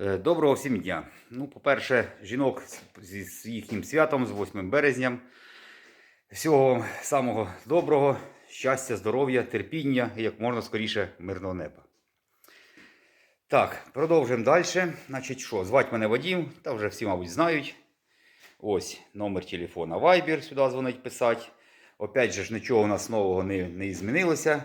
Е, Доброго всім дня. Ну, по-перше, жінок з їхнім святом, з 8 березням. Всього самого доброго, щастя, здоров'я, терпіння і як можна скоріше мирного неба. Так, продовжуємо далі. Значить, що, звати мене Вадим, та вже всі, мабуть, знають. Ось номер телефона Viber, сюди дзвонить писати. Опять же нічого у нас нового не, не змінилося.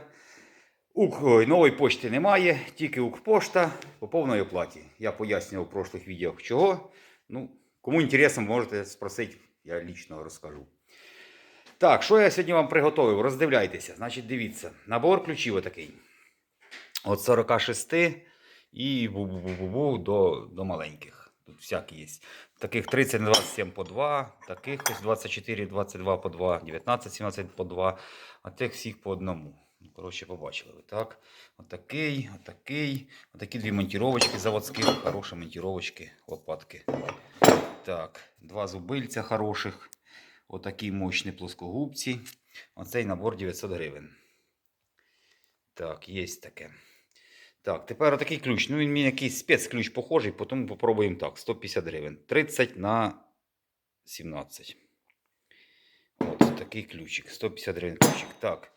Ой, нової почти немає, тільки Укрпошта по повній оплаті. Я пояснював в прошлих відео чого. Ну, кому інтересно, можете спросити, я лічно розкажу. Так, що я сьогодні вам приготував? Роздивляйтеся. Значить, дивіться, набор ключів отакий. От 46 і бу-бу-бу-бу до, до маленьких. Тут всякі є. Таких 30 на 27 по 2, таких ось 24, 22 по 2, 19, 17 по 2, а тих всіх по одному. Коротше, побачили ви, так? Отакий, отакий, отакі дві монтіровочки заводські, хороші монтіровочки, лопатки. Так, два зубильця хороших, отакі мощні плоскогубці. Оцей набор 900 гривень. Так, є таке. Так, тепер отакий ключ. Ну, він мені якийсь спецключ похожий, тому попробуємо так. 150 гривень. 30 на 17. От такий ключик. 150 гривень ключик. Так.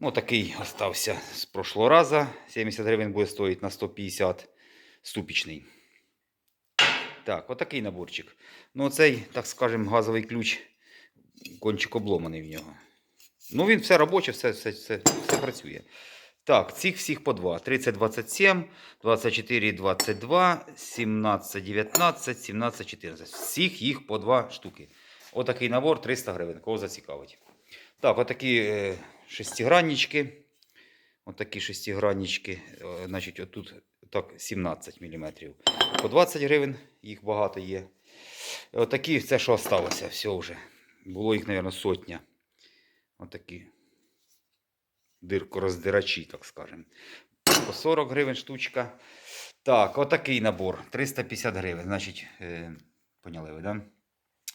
Ну, такий остався з прошлого разу. 70 гривень буде стоїти на 150 ступічний. Так, отакий наборчик. Ну, оцей, так скажемо, газовий ключ, кончик обломаний в нього. Ну, він все робоче, все, все, все, все працює. Так, цих всіх по два. 30, 27, 24, 22, 17, 19, 17, 14. Всіх їх по два штуки. Отакий набор 300 гривень. Кого зацікавить. Так, отакі е, шестиграннички. Отакі шестиграннички. Е, значить, отут так 17 мм. По 20 гривень, їх багато є. Отакі, це що осталося, все вже. Було їх, мабуть, сотня. Отакі диркороздирачі, так скажемо. По 40 гривень штучка. Так, отакий набор. 350 гривень. Значить, е, поняли ви, да?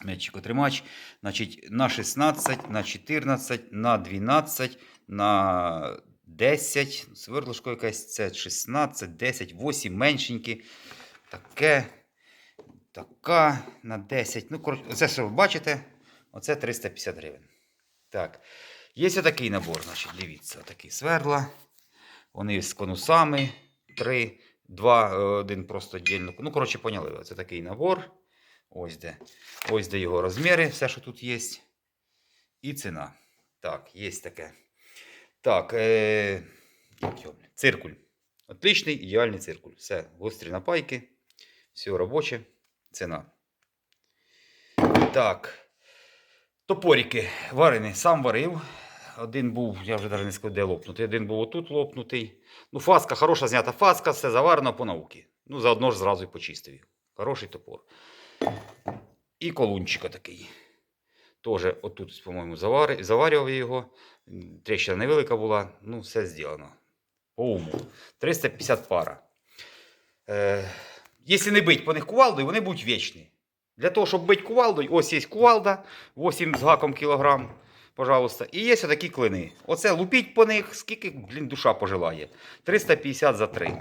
М'ячик отримач. Значить, на 16, на 14, на 12, на 10. Свердлушко якесь це 16, 10, 8 меншенькі. Таке. Така на 10. Ну, це що ви бачите? Оце 350 гривень. Так. Є отакий набор, значить, дивіться, отакі сверла. Вони з конусами. Три, два, один просто дільно. Ну, коротше, поняли. Це такий набор. Ось де. Ось де його розміри, все, що тут є. І ціна. Так, є таке. Так, е... циркуль. Отличний, ідеальний циркуль. Все, гострі напайки. Все робоче. Ціна. Так. Топорики варені. Сам варив. Один був, я вже навіть не скажу, де лопнутий. Один був отут лопнутий. Ну, фаска, хороша знята фаска, все заварено по науці. Ну, заодно ж зразу і почистив. Хороший топор. І колунчика такий. Теж отут, по-моєму, завари- заварював його. Трещина невелика була. Ну, все зроблено. По уму. 350 пара. Е, якщо не бить по них кувалдою, вони будуть вічні. Для того, щоб бити кувалдою, ось є кувалда, 8 з гаком кілограм, пожалуйста. І є такі клини. Оце лупіть по них, скільки, блін, душа пожелає. 350 за 3.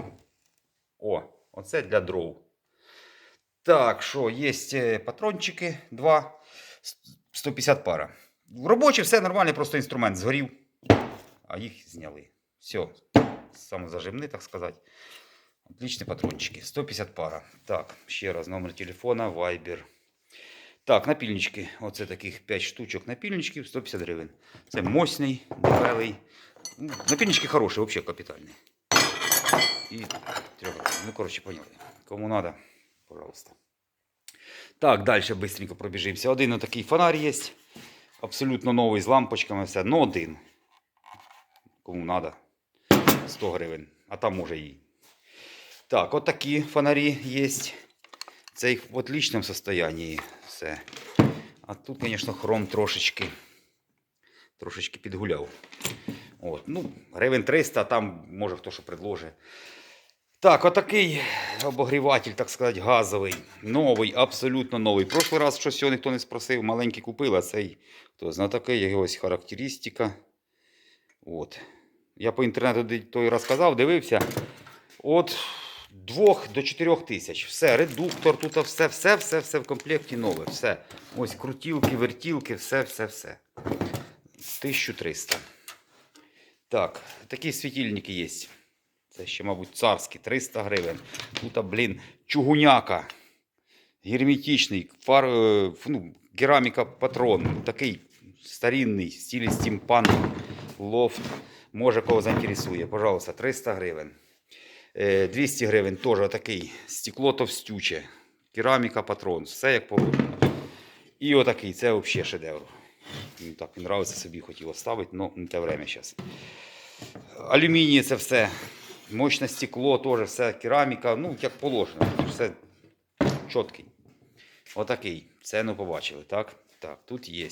О, оце для дров. Так, що, є е, патрончики, 2, 150 пара. Робочі, все нормально, просто інструмент згорів, а їх зняли. Все, самозажимний, так сказати. Отличні патрончики. 150 пара. Так, ще раз номер телефона, Viber. Так, напільнички. Оце таких 5 штучок напільничків, 150 гривень. Це мощний, дебелий. Ну, Напільнички хороші, взагалі капітальні. І трьох. Ну, коротше, поняли. Кому треба, пожалуйста. Так, далі швидко пробіжимося. Один такий фонарь є. Абсолютно новий з лампочками, все. Ну, один. Кому треба. 100 гривень. А там може і. Так, от такі фонарі є. Це їх в отличному состоянии все. А тут, звісно, хром трошечки. Трошечки підгуляв. От, ну, гривень 300, а там може хто що предложить. Так, отакий обогріватель, так сказати, газовий. Новий, абсолютно новий. Прошлий раз щось його ніхто не спросив, маленький купив, цей хто знає такий, ось характеристика. От. Я по інтернету той розказав, дивився. От 2 до 4 тисяч. Все, редуктор, тут все, все, все, все в комплекті нове. Все. Ось крутілки, вертілки, все, все, все. 1300. Так, такі світильники є. Це ще, мабуть, царські, 300 гривень. Тут, блін, чугуняка. Герметичний, фар, е, ну, кераміка патрон. Такий старинний, в стилі стімпанк, лофт. Може, кого заінтересує. Пожалуйста, 300 гривень. Е, 200 гривень теж такий. Стекло товстюче. Кераміка патрон. Все як положено. І отакий, це взагалі шедевр. Мені так він нравиться, собі хотів оставити, але не те время зараз. Алюміній це все. Мощне стекло теж, все кераміка, ну, як положено. Все чіткий. Отакий. Ціну побачили, так? Так, тут є.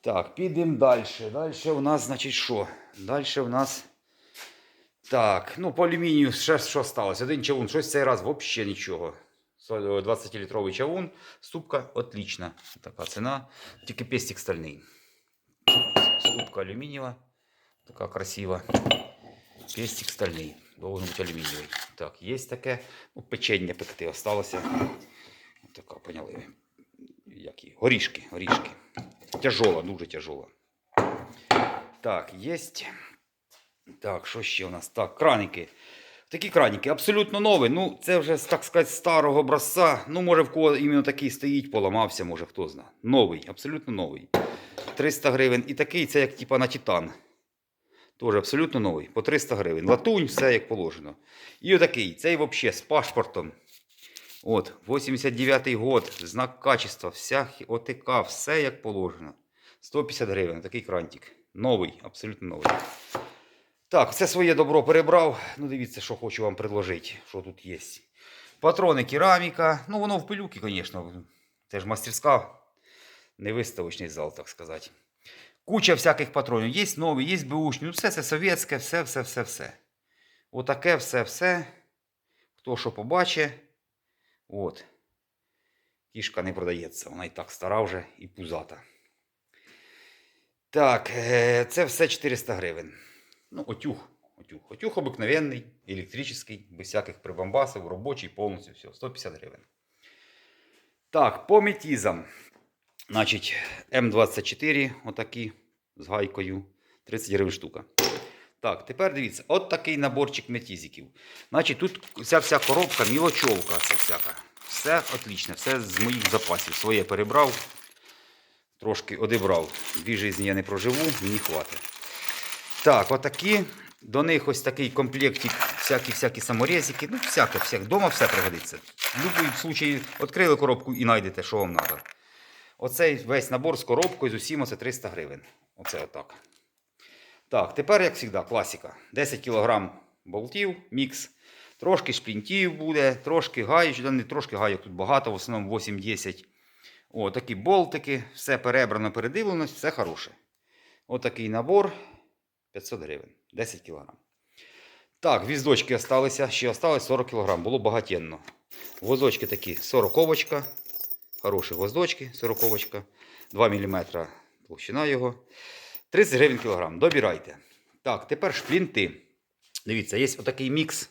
Так, підемо далі. Далі у нас, значить, що? Далі у нас. Так, ну по алюмінію ще що сталося? Один чавун, щось цей раз взагалі нічого. 20-літровий чавун, ступка отлічна. Така ціна. Тільки пестик стальний. Ступка алюмінієва. Така красива. Пестик стальний. Должен бути алюмінієвий. Так, є таке. Ну, печення пекти осталося. Така, поняли. Які? Горішки, горішки. Тяжола, дуже тяжола. Так, є. Так, що ще у нас? Так, краники. Такі краники, абсолютно нові. Ну, це вже, так сказати, старого образця. Ну, може, в кого іменно такий стоїть, поламався, може, хто знає. Новий, абсолютно новий. 300 гривень. І такий, це як типа на Титан. Теж абсолютно новий. По 300 гривень. Латунь, все як положено. І отакий, цей взагалі з паспортом. От, 89-й год, знак качества, вся ОТК, все як положено. 150 гривень, такий крантик. Новий, абсолютно новий. Так, це своє добро перебрав. Ну, дивіться, що хочу вам предложити, що тут є. Патрони кераміка. Ну, воно в пилюки, звісно. Це ж мастерська, не виставочний зал, так сказати. Куча всяких патронів. Є нові, є беушні. Ну, все це совєтське, все, все, все, все. Отаке все, все. Хто що побачить. От. Кішка не продається, вона і так стара вже і пузата. Так, е, це все 400 гривень. Ну, отюг. Отюг. Отюг обикновенний, електричний, без всяких прибамбасів, робочий, повністю все. 150 гривень. Так, по метізам. Значить, М24, отакі з гайкою. 30 гривень штука. Так, тепер дивіться, от такий наборчик метізиків. Значить, тут вся вся коробка, мілочовка це всяка. Все отлично, все з моїх запасів. Своє перебрав, трошки одібрав. Дві житті я не проживу, мені хватить. Так, отакі. До них ось такий комплектик, всякі-всякі саморезики. Ну, всяке, всяке. Дома все пригодиться. В будь-якому випадку відкрили коробку і знайдете, що вам треба. Оцей весь набор з коробкою з усім оце 300 гривень. Оце отак. Так, тепер, як завжди, класика. 10 кг болтів, мікс. Трошки шплінтів буде, трошки гаєч, не трошки гайок тут багато, в основному 8-10. О, такі болтики, все перебрано, передивлено, все хороше. Отакий набор 500 гривень, 10 кг. Так, гвіздочки осталися, ще осталось 40 кг, було багатенно. Гвоздочки такі 40 овочка. Хороші гвоздочки, 40 2 мм толщина його. 30 гривень кілограм. Добирайте. Так, тепер шплінти. Дивіться, є отакий мікс.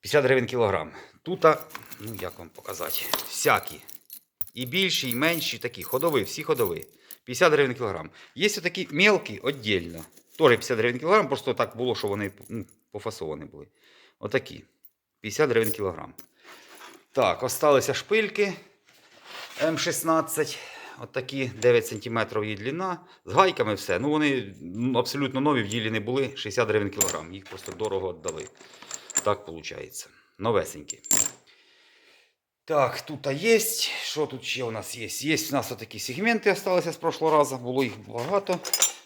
50 гривень кілограм. Тут, ну як вам показати, всякі. І більші, і менші такі. Ходові, всі ходові. 50 гривень кілограм. Є такі мелкі віддільно. Теж 50 гривень кілограм, просто так було, що вони ну, пофасовані були. Отакі. 50 гривень кілограм. Так, осталися шпильки М16. От такі 9 см її длина. З гайками все. Ну вони абсолютно нові в ділі не були. 60 гривень кілограм. Їх просто дорого віддали. Так виходить. Новесенькі. Так, тут є. Що тут ще у нас є? Є у нас отакі сегменти залишилися з прошлого разу. Було їх багато.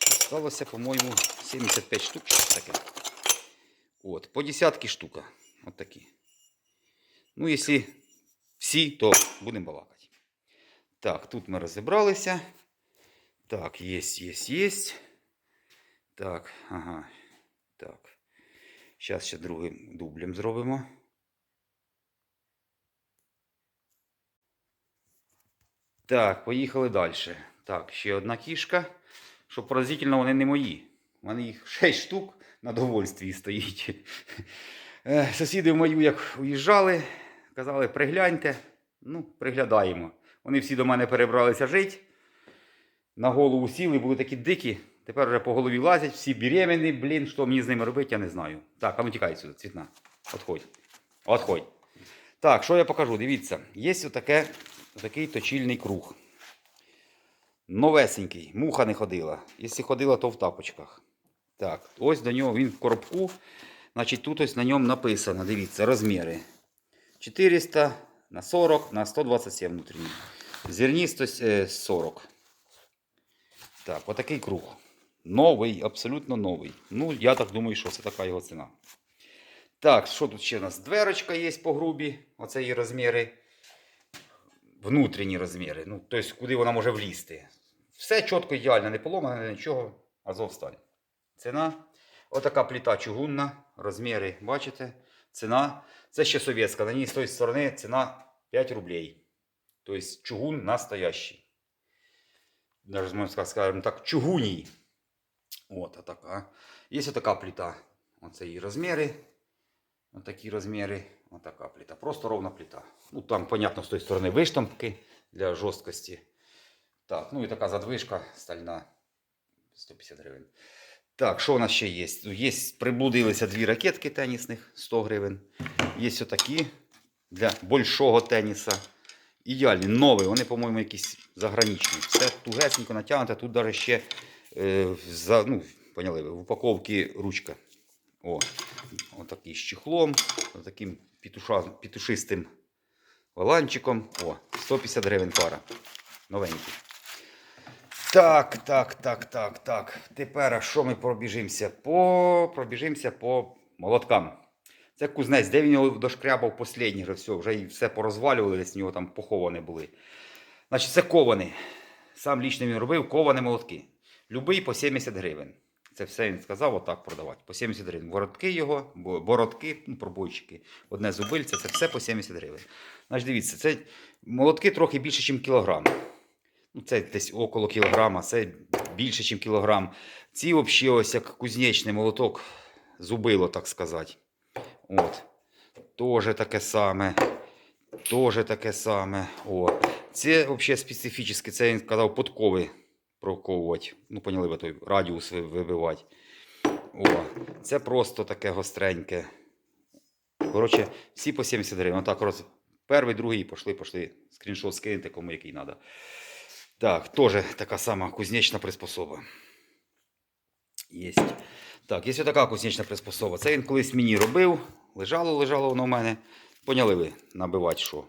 Осталося, по-моєму, 75 штук. Таке. От, по десятки штука. От такі. Ну, якщо всі, то будемо балакати. Так, тут ми розібралися. Так, є, є, є. Так, ага. Так. Зараз ще другим дублем зробимо. Так, поїхали далі. Так, ще одна кішка. Що поразительно, вони не мої. У мене їх 6 штук на довольстві стоїть. Е, Сусіди в мою, як уїжджали, казали, пригляньте. Ну, приглядаємо. Вони всі до мене перебралися жити. На голову сіли, були такі дикі. Тепер вже по голові лазять, всі беременні, блін, що мені з ними робити, я не знаю. Так, а ну тікай сюди, цвітна. Отходь. Отходь. Так, що я покажу? Дивіться, є отаке, отакий точильний круг. Новесенький, муха не ходила. Якщо ходила, то в тапочках. Так, ось до нього він в коробку. Значить, тут ось на ньому написано, дивіться, розміри. 400 на 40 на 127 внутрішній. Зерністость е, 40. Так, отакий круг. Новий, абсолютно новий. Ну, я так думаю, що це така його ціна. Так, що тут ще у нас? Дверочка є по грубі. Оце її розміри. Внутрішні розміри. Ну, тобто, куди вона може влізти. Все чітко, ідеально, не поломане, нічого. Азовсталь. Ціна. Отака плита чугунна. Розміри, бачите? Ціна. Це ще совєтська. На ній з тої сторони ціна 5 рублей. Тобто чугун настоящий. Даже можна сказати, скажімо так, чугуній. От така. Є отака плита. Оце її розміри. Отакі розміри. Отака плита. Просто ровна плита. Ну там, понятно, з тої сторони виштампки для жорсткості. Так, ну і така задвижка стальна. 150 гривень. Так, що у нас ще є? Є приблудилися дві ракетки тенісних 100 гривень. Є отакі для большого теніса. Ідеальні, нові, вони, по-моєму, якісь заграничні. Все тугесенько натягнуте, тут навіть ще е, ну, поняли в упаковці ручка. О, отакий з чехлом, таким петуша, петушистим воланчиком. О, 150 гривень пара. Новенький. Так, так, так, так, так. Тепер що ми пробіжимося? По... Пробіжимося по молоткам. Це кузнець, де він його дошкрябав останній, вже все, вже і все порозвалювали, десь в нього там поховані були. Значить, це кований. Сам лічно він робив ковані молотки. Любий по 70 гривень. Це все він сказав, отак продавати. По 70 гривень. Бородки його, бо- бородки, ну, пробойчики, одне зубильце, це все по 70 гривень. Значить, дивіться, це молотки трохи більше, ніж кілограм. Ну, це десь около кілограма, це більше, ніж кілограм. Ці взагалі ось як кузнечний молоток, зубило, так сказати. От. Тоже таке саме. Тоже таке саме. О. Це взагалі специфічне, це він казав подкови проковувати. Ну, поняли ви той радіус вибивати. О. Це просто таке гостреньке. Коротше, всі по 70 гривень. Отак, роз... перший, другий, пошли, пошли. Скріншот скиньте, кому який треба. Так, теж така сама кузнечна приспособа. Єсть. Так, є така кузнечна приспособа. Це він колись мені робив. Лежало, лежало воно в мене. Поняли ви, набивати що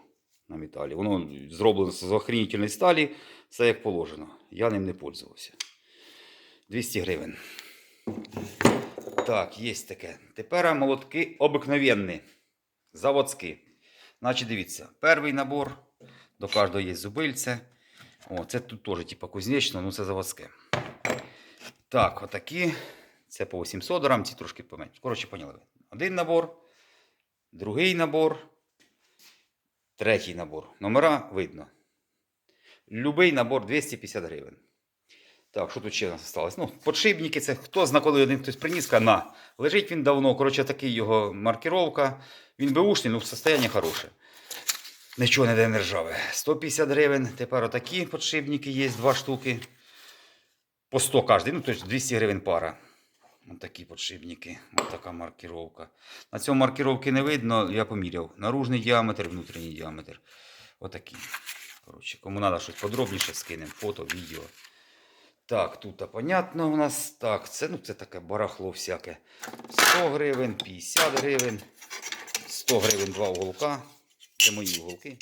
на металі. Воно зроблено з охренітельної сталі, все як положено. Я ним не пользувався. 200 гривень. Так, є таке. Тепер молотки обикновенні. Заводські. Значить, дивіться, перший набор. До кожного є зубильце. О, це тут теж, типу, кузнечно, ну це заводське. Так, отакі. Це по 800 грам, ці трошки поменше. Коротше, поняли ви. Один набор, другий набор, третій набор. Номера видно. Любий набор 250 гривень. Так, що тут ще у нас залишилось? Ну, подшипники, це хто зна, один хтось приніс, на. Лежить він давно, коротше, такий його маркировка. Він беушний, ну, состояние хороше. Нічого не де не ржаве. 150 гривень. Тепер отакі подшипники є, два штуки. По 100 кожен, ну, тобто 200 гривень пара. Ось такі подшипники, ось така маркировка. На цьому маркировки не видно, я поміряв. Наружний діаметр, внутрішній діаметр. Отакі. Коротше, кому треба щось подробніше, скинемо фото, відео. Так, тут понятно у нас. Так, це, ну, це таке барахло всяке. 100 гривень, 50 гривень, 100 гривень два уголка. Це мої уголки.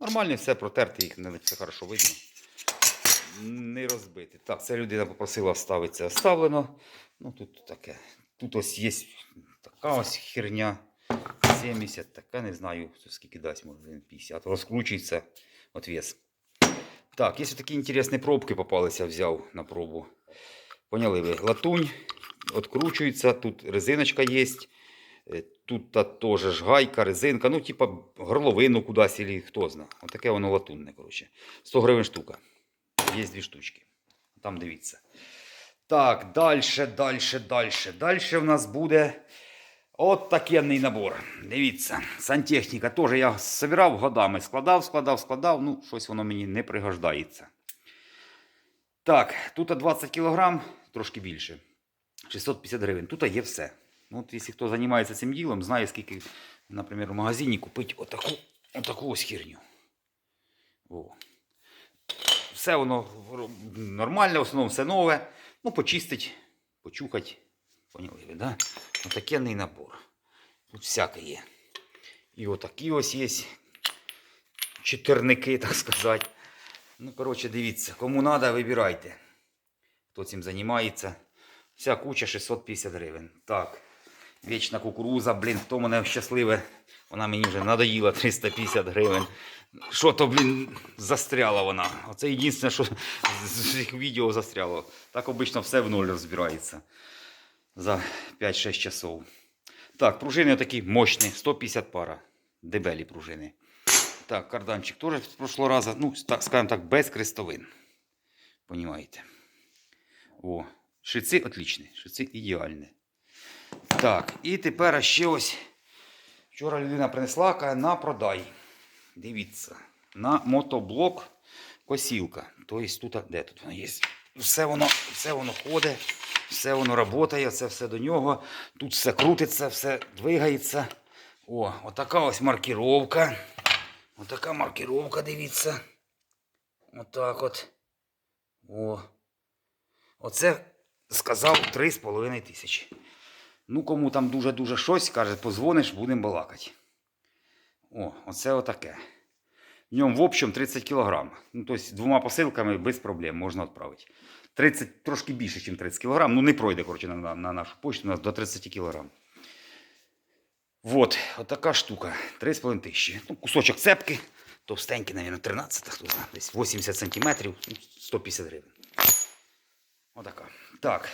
Нормально все протерти, їх не все хорошо видно. Не розбити. Так, це людина попросила вставити, це вставлено. Ну тут таке. Тут ось є така ось херня. 70, така не знаю, скільки дасть, може 50. Розкручується отвес. Так, є такі інтересні пробки попалися, взяв на пробу. Поняли ви? Латунь відкручується, тут резиночка є. Е, Тут та теж ж гайка, резинка, ну, типа горловину кудись, или хто знає. Отаке воно латунне, коротше. 100 гривень штука. Є дві штучки. Там дивіться. Так, далі, далі, далі. Далі в нас буде От такенний набор. Дивіться, сантехніка теж я збирав годами, складав, складав, складав. Ну, щось воно мені не пригождається. Так, тут 20 кг, трошки більше. 650 гривень. Тут є все. От, якщо хто займається цим ділом, знає, скільки, наприклад, в магазині купити отаку, отаку ось херню. О. Все воно нормальне, в основному все нове. Ну, почистить, почухать. Поняли ви, да? Отакенний набор. Тут всяке є. І отакі ось є чотирники, так сказати. Ну, коротше, дивіться, кому треба, вибирайте. Хто цим займається. Вся куча 650 гривень. Так. Вічна кукуруза, блін, хто мене щасливе. Вона мені вже надоїла 350 гривень. Що то, блін, застряла вона. Оце єдине, що з цих відео застряло. Так обично все в нуль розбирається за 5-6 часов. Так, пружини такі мощні, 150 пара. Дебелі пружини. Так, карданчик теж з прошлого разу, ну, так, скажімо так, без крестовин. Понімаєте? О, шиці отлічні, шиці ідеальні. Так, і тепер ще ось. Вчора людина принесла на продай. Дивіться, на мотоблок косілка. Тобто тут, де тут воно є? Все воно, все воно ходить, все воно працює, це все до нього. Тут все крутиться, все двигається. О, отака ось маркіровка. Отака маркіровка, дивіться. Отак от. О. Оце сказав 3,5 тисячі. Ну, кому там дуже-дуже щось, каже, позвониш, будемо балакати. О, оце отаке. В ньому в общем 30 кг. Ну, тобто двома посилками без проблем можна відправити. 30, трошки більше, ніж 30 кг. Ну, не пройде, коротше, на, на, на нашу почту, у нас до 30 кг. Вот, отака штука. 3,5 тисячі. Ну, кусочок цепки. Товстенький, мабуть, 13, хто знає, десь 80 см, 150 гривень. Отака. Так.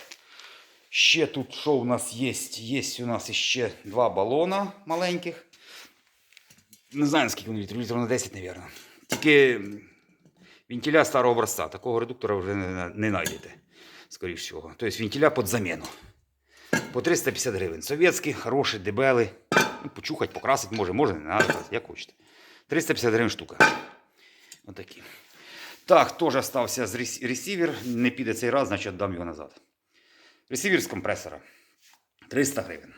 Ще тут що у нас є? Є у нас ще два балона маленьких. Не знаю, скільки вони літрів, літрів на 10, мабуть. Тільки вентиля старого образця. Такого редуктора вже не, знайдете, скоріш всього. Тобто вентиля під заміну. По 350 гривень. Совєтський, хороший, дебелий. Ну, почухать, покрасити може, може, не треба, як хочете. 350 гривень штука. Отакі. Так, теж стався з ресівер. Не піде цей раз, значить дам його назад. Ресівер з компресора. 300 гривень.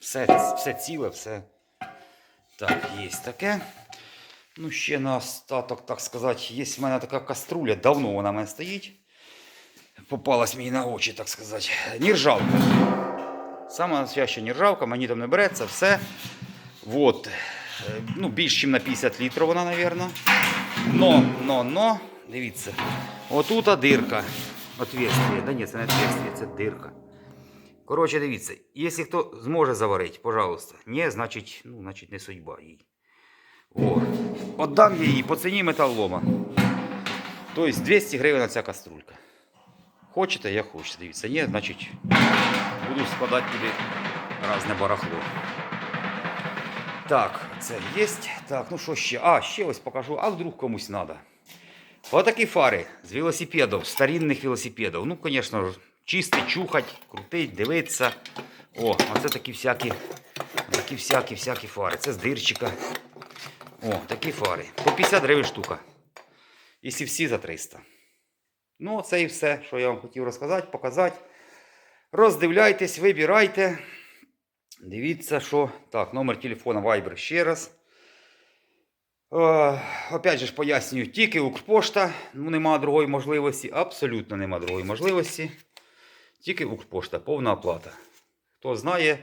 Все, все ціле, все. Так, є таке. Ну, ще на остаток, так сказати, є в мене така каструля, давно вона в мене стоїть. Попалась мені на очі, так сказати. Нержавка. Сама настояща нержавка, мені там не береться, все. Вот. Ну, більш ніж на 50 літрів вона, мабуть. Но, но, но, дивіться. Отута дирка. Отверстие. Да ні, це не отверстие, це дирка. Коротше, дивіться, якщо хто зможе заварити, пожалуйста. Ні, значить, ну, значить не судьба їй. О, отдам її по ціні металлома. Тобто 200 гривень ця каструлька. Хочете, я хочу, дивіться. Ні, значить буду складати туди разне барахло. Так, це є. Так, ну що ще? А, ще ось покажу, а вдруг комусь треба. Отакі фари з велосипедів, старинних велосипедів. Ну, звісно, чистить, чухать, крутить, дивитися. О, оце такі всякі, такі всякі, всякі фари. Це з дирчика. О, такі фари. По 50 гривень штука. Якщо всі за 300. Ну, це і все, що я вам хотів розказати, показати. Роздивляйтесь, вибирайте. Дивіться, що. Так, номер телефона Viber ще раз. Е, опять же ж пояснюю, тільки Укрпошта, ну нема другої можливості, абсолютно нема другої можливості. Тільки Укрпошта, повна оплата. Хто знає,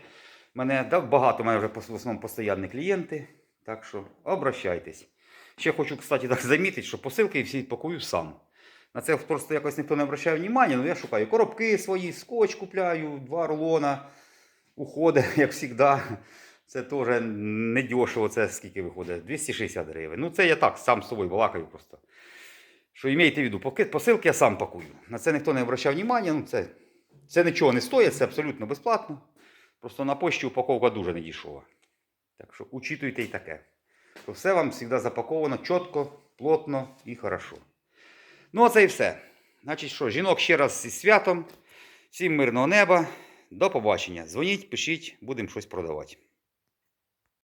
мене да, багато мене вже в основному постійні клієнти. Так що обращайтесь. Ще хочу, кстати, так замітити, що посилки всі пакую сам. На це просто якось ніхто не обращає увагу, ну я шукаю коробки свої, скотч купляю, два рулона. Уходить, як завжди. Це теж не дешево, це скільки виходить? 260 гривень. Ну це я так сам з собою балакаю просто. Що імейте в виду, посилки я сам пакую. На це ніхто не обращав увагу, ну це, це нічого не стоїть, це абсолютно безплатно. Просто на пошті упаковка дуже не дійшла. Так що учитуйте і таке. То все вам завжди запаковано чітко, плотно і хорошо. Ну, а це і все. Значить, що, жінок ще раз зі святом. Всім мирного неба. До побачення. Дзвоніть, пишіть, будемо щось продавати.